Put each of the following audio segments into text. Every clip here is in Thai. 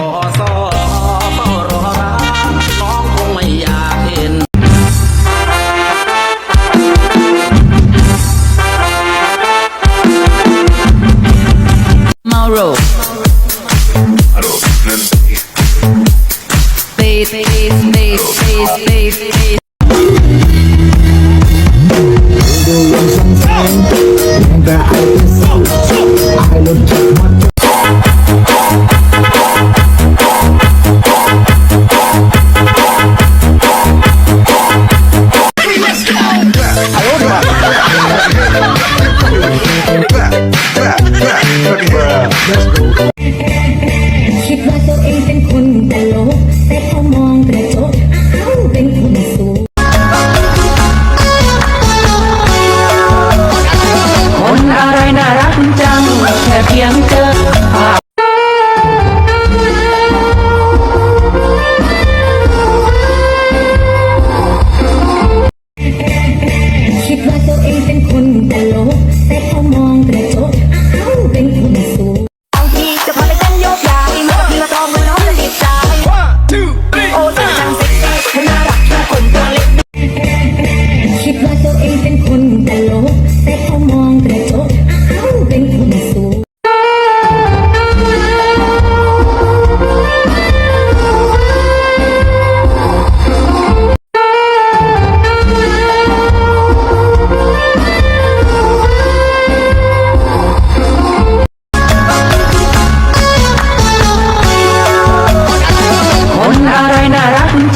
อสอเฝ้ารอรักน้องคงไม่อยากเห็น Mauro Bass, bass, bass, bass, bass, bass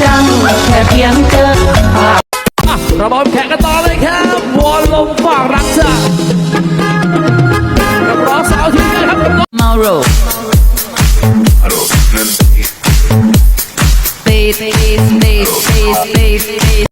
จัง แค่เพียงเจอภระบอมแขกกันต่อเลยครับวอลลมฝ่ารักจ้านักร้องสาวทีมงานครับมาโรเบสเบสเบสเบสเบส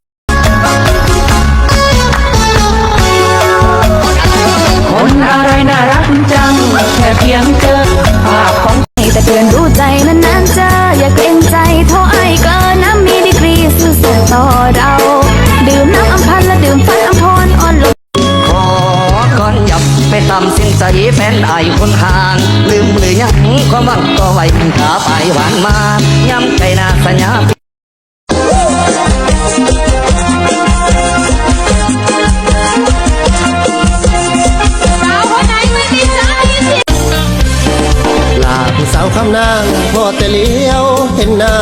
ควมหวังก็ไว้ข้าขาไปหวานมาย้ำใจนาสัญญาสาวคำนางพอแต่เลี้ยวเห็นหน้า